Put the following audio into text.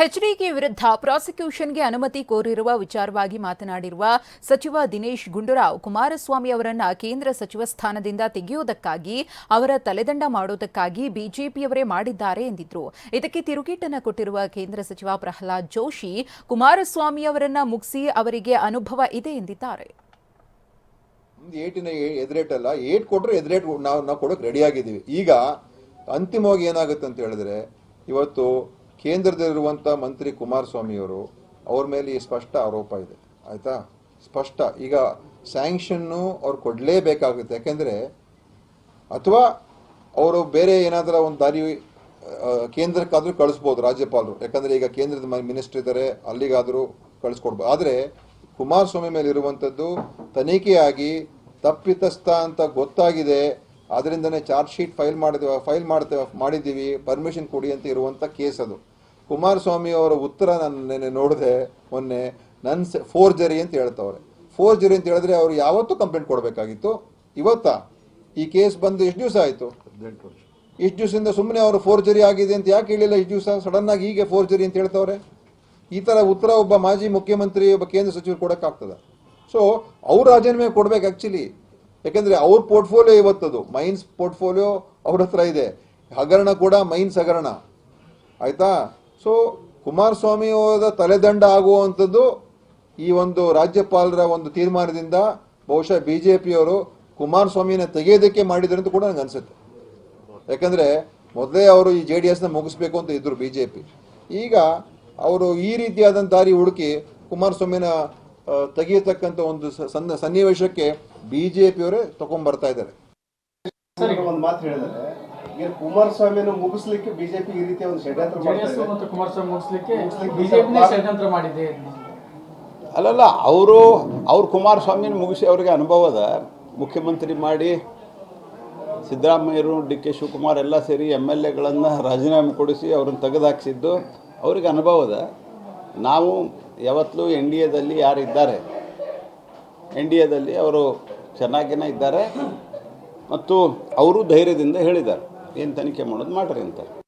HDK ವಿರುದ್ಧ ಪ್ರಾಸಿಕ್ಯೂಷನ್ಗೆ ಅನುಮತಿ ಕೋರಿರುವ ವಿಚಾರವಾಗಿ ಮಾತನಾಡಿರುವ ಸಚಿವ ದಿನೇಶ್ ಗುಂಡೂರಾವ್, ಕುಮಾರಸ್ವಾಮಿ ಅವರನ್ನ ಕೇಂದ್ರ ಸಚಿವ ಸ್ಥಾನದಿಂದ ತೆಗೆಯುವುದಕ್ಕಾಗಿ ಅವರ ತಲೆದಂಡ ಮಾಡುವುದಕ್ಕಾಗಿ ಬಿಜೆಪಿಯವರೇ ಮಾಡಿದ್ದಾರೆ ಎಂದಿದ್ರು. ಇದಕ್ಕೆ ತಿರುಗೇಟನ್ನು ಕೊಟ್ಟಿರುವ ಕೇಂದ್ರ ಸಚಿವ ಪ್ರಹ್ಲಾದ್ ಜೋಶಿ, ಕುಮಾರಸ್ವಾಮಿ ಅವರನ್ನ ಮುಗಿಸಿ ಅವರಿಗೆ ಅನುಭವ ಇದೆ ಎಂದಿದ್ದಾರೆ. ಈಗ ಅಂತಿಮವಾಗಿ ಏನಾಗುತ್ತೆ ಅಂತ ಹೇಳಿದ್ರೆ, ಇವತ್ತು ಕೇಂದ್ರದಲ್ಲಿರುವಂಥ ಮಂತ್ರಿ ಕುಮಾರಸ್ವಾಮಿಯವರು ಅವ್ರ ಮೇಲೆ ಈ ಸ್ಪಷ್ಟ ಆರೋಪ ಇದೆ. ಆಯಿತಾ? ಸ್ಪಷ್ಟ. ಈಗ ಸ್ಯಾಂಕ್ಷನ್ನು ಅವ್ರು ಕೊಡಲೇಬೇಕಾಗುತ್ತೆ. ಯಾಕೆಂದರೆ ಅಥವಾ ಅವರು ಬೇರೆ ಏನಾದರೂ ಒಂದು ದಾರಿ ಕೇಂದ್ರಕ್ಕಾದರೂ ಕಳಿಸ್ಬೋದು ರಾಜ್ಯಪಾಲರು. ಯಾಕಂದರೆ ಈಗ ಕೇಂದ್ರದ ಮಿನಿಸ್ಟರ್ ಇದ್ದಾರೆ, ಅಲ್ಲಿಗಾದರೂ ಕಳಿಸ್ಕೊಡ್ಬೋದು ಆದರೆ ಕುಮಾರಸ್ವಾಮಿ ಮೇಲೆ ಇರುವಂಥದ್ದು ತನಿಖೆಯಾಗಿ ತಪ್ಪಿತಸ್ಥ ಅಂತ ಗೊತ್ತಾಗಿದೆ. ಅದರಿಂದನೇ ಚಾರ್ಜ್ ಶೀಟ್ ಫೈಲ್ ಮಾಡಿದ ಫೈಲ್ ಮಾಡ್ತೇವೆ, ಮಾಡಿದ್ದೀವಿ ಪರ್ಮಿಷನ್ ಕೊಡಿ ಅಂತ ಇರುವಂಥ ಕೇಸ್ ಅದು. ಕುಮಾರಸ್ವಾಮಿ ಅವರ ಉತ್ತರ ನಾನು ನೆನೆ ನೋಡಿದೆ ಮೊನ್ನೆ ನನ್ನ ಫೋರ್ಜರಿ ಅಂತ ಹೇಳ್ತವ್ರೆ. ಫೋರ್ಜರಿ ಅಂತ ಹೇಳಿದ್ರೆ ಅವ್ರು ಯಾವತ್ತೂ ಕಂಪ್ಲೇಂಟ್ ಕೊಡಬೇಕಾಗಿತ್ತು. ಇವತ್ತಾ ಈ ಕೇಸ್ ಬಂದು ಎಷ್ಟು ದಿವಸ ಆಯಿತು. ಇಷ್ಟು ದಿವಸದಿಂದ ಸುಮ್ಮನೆ ಅವರು ಫೋರ್ಜರಿ ಆಗಿದೆ ಅಂತ ಯಾಕೆ ಹೇಳಿಲ್ಲ ಇಷ್ಟು ದಿವಸ? ಸಡನ್ ಆಗಿ ಹೀಗೆ ಫೋರ್ಜರಿ ಅಂತ ಹೇಳ್ತವ್ರೆ. ಈ ಥರ ಉತ್ತರ ಒಬ್ಬ ಮಾಜಿ ಮುಖ್ಯಮಂತ್ರಿ ಒಬ್ಬ ಕೇಂದ್ರ ಸಚಿವರು ಕೊಡೋಕ್ಕಾಗ್ತದೆ ಸೊ ಅವ್ರ ರಾಜೀನಾಮೆ ಕೊಡ್ಬೇಕು ಆ್ಯಕ್ಚುಲಿ ಯಾಕಂದ್ರೆ ಅವ್ರ ಪೋರ್ಟ್ಫೋಲಿಯೋ ಇವತ್ತದು. ಮೈನ್ಸ್ ಪೋರ್ಟ್ಫೋಲಿಯೋ ಅವ್ರ ಹತ್ರ ಇದೆ. ಹಗರಣ ಕೂಡ ಮೈನ್ಸ್ ಹಗರಣ. ಆಯ್ತಾ? ಸೊ ಕುಮಾರಸ್ವಾಮಿ ಅವರ ತಲೆದಂಡ ಆಗುವಂಥದ್ದು ಈ ಒಂದು ರಾಜ್ಯಪಾಲರ ಒಂದು ತೀರ್ಮಾನದಿಂದ ಬಹುಶಃ ಬಿ ಜೆ ಪಿಯವರು ಕುಮಾರಸ್ವಾಮಿನ ತೆಗೆಯೋದಕ್ಕೆ ಮಾಡಿದ್ರು ಅಂತ ಕೂಡ ನನಗೆ ಅನಿಸುತ್ತೆ. ಯಾಕಂದ್ರೆ ಮೊದಲೇ ಅವರು ಈ ಜೆ ಡಿ ಎಸ್ನ ಮುಗಿಸ್ಬೇಕು ಅಂತ ಇದ್ರು ಬಿ ಜೆ ಪಿ ಈಗ ಅವರು ಈ ರೀತಿಯಾದಂಥ ದಾರಿ ಹುಡುಕಿ ಕುಮಾರಸ್ವಾಮಿನ ತೆಗೆಯತಕ್ಕಂಥ ಒಂದು ಸ- ಸಣ್ಣ ಸನ್ನಿವೇಶಕ್ಕೆ ಬಿ ಜೆ ಪಿಯವರೇ ತಗೊಂಡ್ಬರ್ತಾ ಇದ್ದಾರೆ ಈಗ ಕುಮಾರಸ್ವಾಮಿಯನ್ನು ಮುಗಿಸ್ಲಿಕ್ಕೆ ಬಿಜೆಪಿ ಈ ರೀತಿಯ ಒಂದು ಷಡ್ಯಂತ್ರ ಮಾಡ್ತಾ ಜೆಡಿಎಸ್ ಇದೆ. ಮತ್ತು ಕುಮಾರಸ್ವಾಮಿ ಮುಗಿಸ್ಲಿಕ್ಕೆ ಬಿಜೆಪಿನೇ ಷಡ್ಯಂತ್ರ ಮಾಡಿದೆ ಅಲ್ಲಲ್ಲ ಅವರು ಅವ್ರು ಕುಮಾರಸ್ವಾಮಿನ ಮುಗಿಸಿ ಅವರಿಗೆ ಅನುಭವ ಅದ. ಮುಖ್ಯಮಂತ್ರಿ ಮಾಡಿ ಸಿದ್ದರಾಮಯ್ಯರು ಡಿ ಕೆ ಶಿವಕುಮಾರ್ ಎಲ್ಲ ಸೇರಿ ಎಂ ಎಲ್ ಎಗಳನ್ನು ರಾಜೀನಾಮೆ ಕೊಡಿಸಿ ಅವ್ರನ್ನ ತೆಗೆದುಹಾಕ್ಸಿದ್ದು ಅವ್ರಿಗೆ ಅನುಭವ ಅದ. ನಾವು ಯಾವತ್ತಲೂ ಎನ್ ಡಿ ಎದಲ್ಲಿ ಯಾರಿದ್ದಾರೆ? ಎನ್ ಡಿ ಎದಲ್ಲಿ ಅವರು ಚೆನ್ನಾಗಿನೇ ಇದ್ದಾರೆ. ಮತ್ತು ಅವರು ಧೈರ್ಯದಿಂದ ಹೇಳಿದ್ದಾರೆ. ಏನು ತನಿಖೆ ಮಾಡೋದು ಮಾಡಿರಿ ಅಂತ